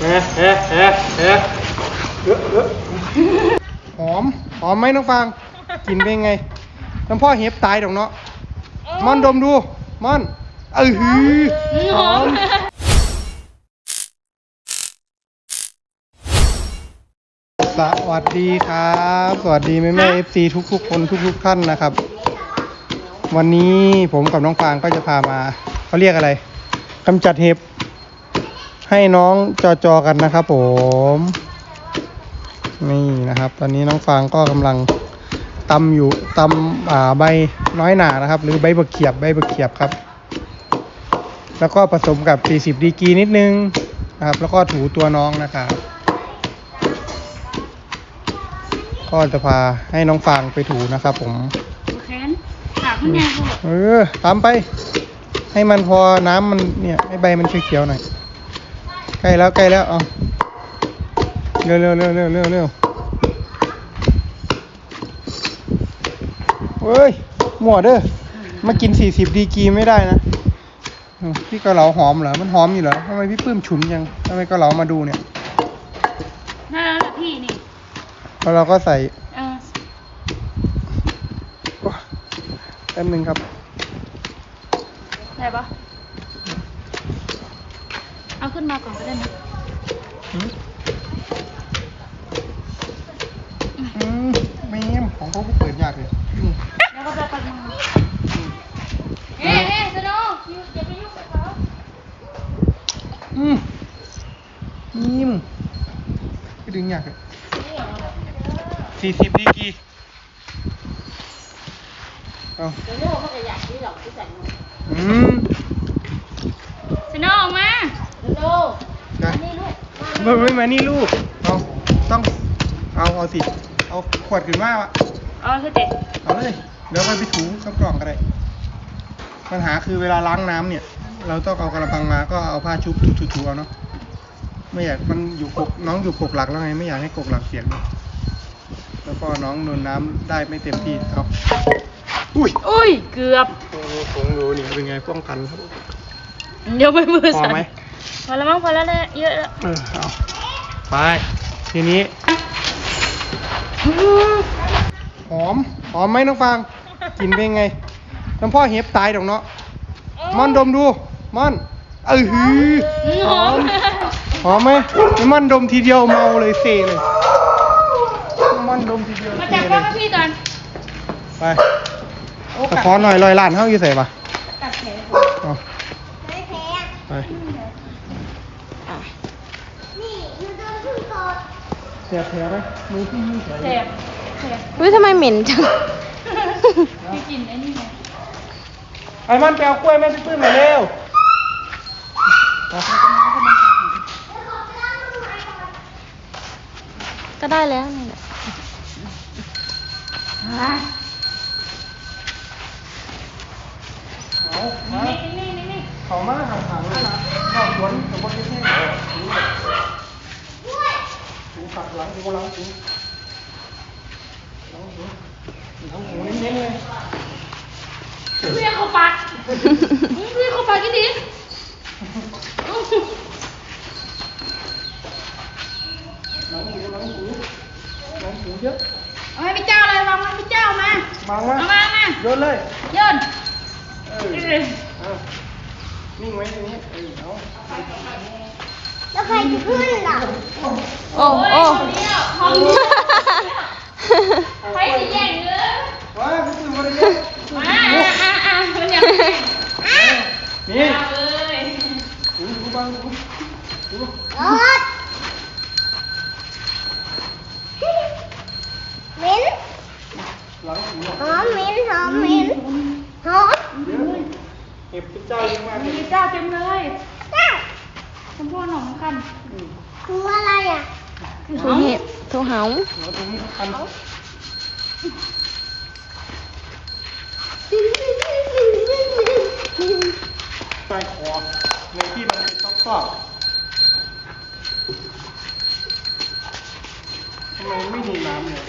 เอ๊ะเอ๊ะเอ๊ะเอ๊ะเอ๊ะเอ๊ะหอม หอมไหมน้องฟาง กินเป็นไง น้ำพ่อเห็บตายดอกเนาะม่อนดมดูม่อน เออหือหอมสวัสดีครับ สวัสดีแม่แม่เอฟซีทุกทุกๆคนทุกทุกๆท่านนะครับ วันนี้ผมกับน้องฟางก็จะพามาเขาเรียกอะไรกำจัดเห็บ ให้น้องจอจอกันนะครับผม นี่นะครับ ตอนนี้น้องฟางก็กำลังตำอยู่ตำอ่าใบน้อยหนานะครับ หรือใบบักเขียบใบบักเขียบครับ แล้วก็ผสมกับ 40ดีกรีนิดนึงนะครับ แล้วก็ถูตัวน้องนะครับก็จะพาให้น้องฟางไปถูนะครับผมแขนขาขึ้นไงพวกเออตามไป ให้มันพอน้ำมันเนี่ยให้ใบมันเขียวๆหน่อย ใกล้แล้วใกล้แล้วเอาเร็วเร็วเร็วเร็วเร็วเร็วเฮ้ย หมวดเด้อมากินสี่สิบดีกรีไม่ได้นะอืมพี่เกาเหลาหอมเหรอ มันหอมอยู่เหรอทำไมพี่ปื้มฉุนยังทำไมเกาเหลามาดูเนี่ยน่ารักพี่นี่แล้วเราก็ใส่เออแป๊บนึงครับ ได้ปะ เอาขึ้นมาก่อนก็ได้นะอืมอืมไม่เงี้ยของเขาก็เปิดยากเลยอืมแล้วก็จะปัดมาเฮ้เฮ้สโนว์อย่าไปยุ่งกับเขาอืมนิ่มก็ดึงยากเลยสี่สิบดีกรีเอาอืมสโนว์ออกมา นะไม่ไม่มานี่ลูก เอาต้อง เอาเอาสิ เอาขวดขึ้นมาวะเอาคือเด็กเอาเลย เดี๋ยวไปไปถูกับกล่องก็ได้ปัญหาคือเวลาล้างน้ำเนี่ย เราต้องเอากระปังมาก็เอาผ้าชุบถูๆเอาเนาะ ไม่อยากมันอยู่กกน้องอยู่กกหลักแล้วไงไม่อยากให้กกหลักเสียงแล้วก็น้องโดนน้ำได้ไม่เต็มที่เอาอุ้ยอุ้ย เกือบ โอ้โหผมดูนี่เป็นไงป้องกันครับ เดี๋ยวไปมือพอสั่นไหม พอแล้วมั้งพอแล้วเนี่ยเยอะแล้วเออเอาไปทีนี้หอมหอมไหมน้องฟางกินเป็นไงน้ำพ่อเห็บตายดอกเนาะม่อนดมดูม่อนเออหือหอมหอมไหมนี่ม่อนดมทีเดียวเมาเลยเซเลยม่อนดมทีเดียวมาเซจับเลก้อยนพี่ก่อนไปตะขอหน่อยลอยล้านเท่าอยู่ใส่ปะตัดแขนเอาไป เสียบแผลไหมมือพี่ยิ่งแผลแสบแสบอุ้ยทำไมเหม็นจัง พี่กินไอ้นี่ไงไอ้มันไปเอากล้วยแม่พี่ปื้มหน่อยเร็วเอาก็ได้แล้วนี่แหละเอามา นี่นี่นี่นี่ เขามาห่างๆเลยน อกสวนสมบูรณ์ที่ถูขัดหลังหูหลังหูหลังหูหลังหูเน้นๆเลยเรียกเขาปากเรี นเลยโยนเอเอออเอานิ่งไว้ตรงนี้เออเอาแล้วใครจะขึ้นล่ะโอ้โอ้โอ้คนเดียวห้องเดียวใครจะแย่งเนื้อ ว้ายพี่ปื้มมาเลยเนี่ย มาอะอะอะมันยังไง นี่ เอาเลย หูหูบังหูหู รถเหม็น หลังหู หอมเหม็นหอมเหม็นหอม เยอะเห็บเป็นเจ้าเยอะมากเลมียเจ้าเต็มเลยเจ้าชมพู่หนองคันอืมคืออะไรอะถูเห็บถูเหาแล้วตรงนี้คันใต้คอในที่มันเป็นซอกๆทำไมไม่มีน้ำเนี่ย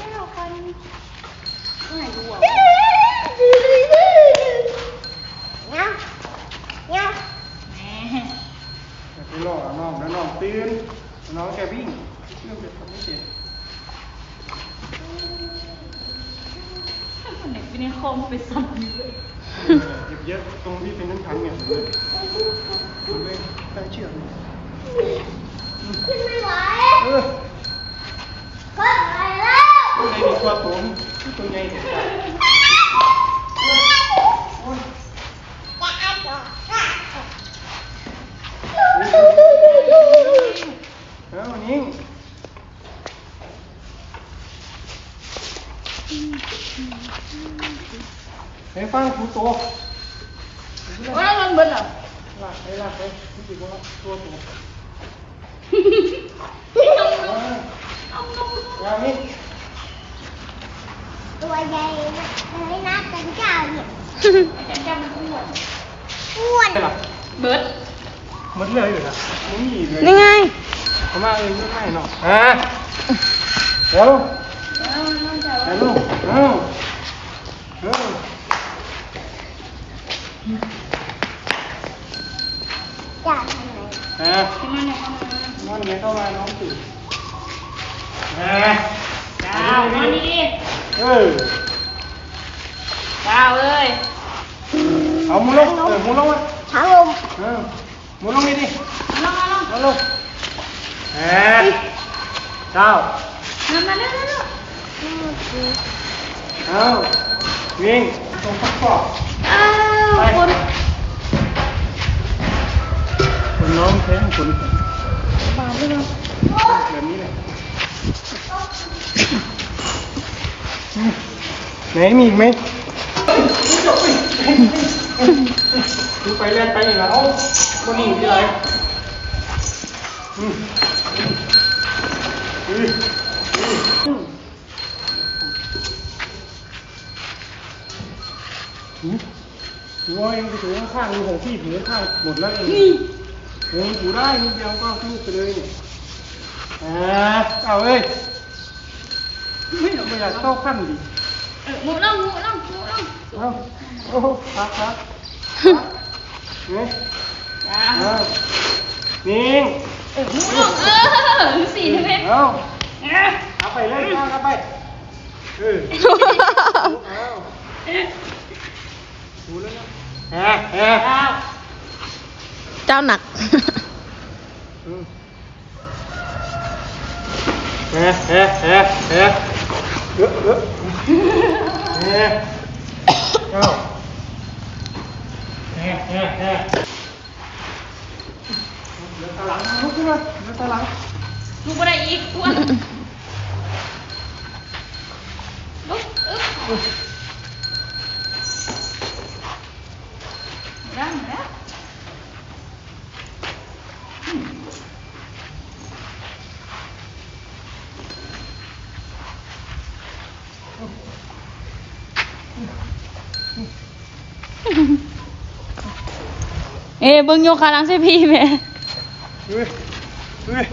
เนี่ยเนี่ยแหมอย่าไปล่อน้องแล้วน้องตื่นน้องแกวิ่งเครื่องจะทำไม่เสร็จคนไหนเป็นในคอมไปสั่นอยู่เลยเก็บเยอะตรงที่เป็นน้ำขังเนี่ยเลยเลยได้เชือกเนี่ยขึ้นไม่ไหวเออขึ้นไปแล้วตัวใหญ่ดีกว่าตัวนี้ตัวใหญ่เนี่ย จะเอาต่อ เอานิ่ง ไปฟังครูโตว่าเราเบิดเหรอลากไปลากไปรู้สึกว่าตัวโตยามิตัวใหญ่ เดี๋ยวลูกเอ้าเอ้าจ้าทำไมฮะที่มันเนี่ยเข้ามาน้องเนี่ยเข้ามาน้องตื่นฮะดาวมานี่ดิเออดาวเอ้ยเอามุลงเออมุลงมาช้าลมเออมุลงนี่ดิมาลงมาลงมุลงฮะเจ้ามามาเร็วเร็ว อาวิ่งตรงฟักฟอกอ้าวคนคนน้องแท้งคนบาปเลยเนาะแบบนี้เลยไหนมีอีกไหมดูไปเล่นไปอีกแล้วเอ้าคนนี้อยู่ที่ไหนอืมอืมอืมอืม ถือว่าเองไปถือข้างๆมีของพี่ถือข้างหมดแล้วเองนี่เออถูได้นิดเดียวก็ขึ้นไปเลยเนี่ยอ่าเอาเอ้ยไม่อยากไม่อยากเข้าขั้นดิเออหมูลงหมูลงหมูลงเอาโอ้โหพักพักเนี่ยดาเอานิ่งเออหมูลงเออสี่ใช่ไหมเอาเออเอาไปเลยเอาไปเออเอาถูแล้วนะแฮะแฮะเจ้าหนักอืมแฮะแฮะแฮะแฮะเออเออแฮะเอาแฮะแฮะแฮะเดี๋ยวตาหลังลุกขึ้นมาเดี๋ยวตาหลังลูกอะไรอีกอ้วนลุกอึ๊บ ได้แล้วเอ้เบิ่งโยคะหลังใส่พี่แม่เฮ้ยเฮ้ย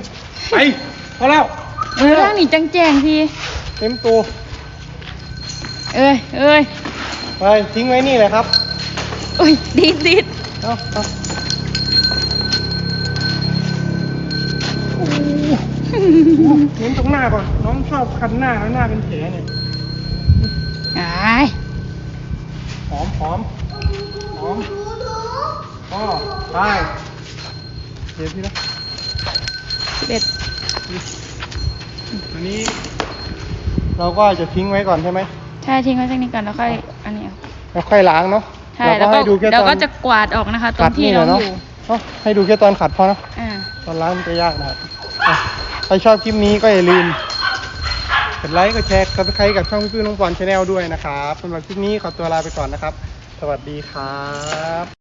ไปพอแล้วเออร่างนี่จังแจงพี่เต็มตัว เอ้ยเอ้ยไปทิ้งไว้นี่เลยครับ อุ้ยดีดดีดเอาเอาโอ้โหเน้นตรงหน้าก่อนน้องชอบคันหน้าแล้วหน้าเป็นแผลเนี่ยอ้ายหอมหอมหอมอ๋อไปเดี๋ยวพี่นะสิบเอ็ดอันนี้ เราก็จะทิ้งไว้ก่อนใช่ไหม ใช่ทิ้งไว้สักนิดก่อนแล้วค่อย อันนี้เอา แล้วค่อยล้างเนาะใช่แล้วก็ให้ดูแค่เดี๋ยวตอก็นจะกวาดออกนะคะ ตรขังดที่นี่น้แหอละงเนาะอยู่เอ้าให้ดูแค่ตอนขัดพอเนาะ อ่าตอนล้างมันจะยากนะครับอะใครชอบคลิปนี้ก็อย่าลืม กดไลค์กดแชร์กดติดตามกับช่องพี่ปื้มน้องปอนชาแนลด้วยนะครับสำหรับคลิปนี้ขอตัวลาไปก่อนนะครับ สวัสดีครับ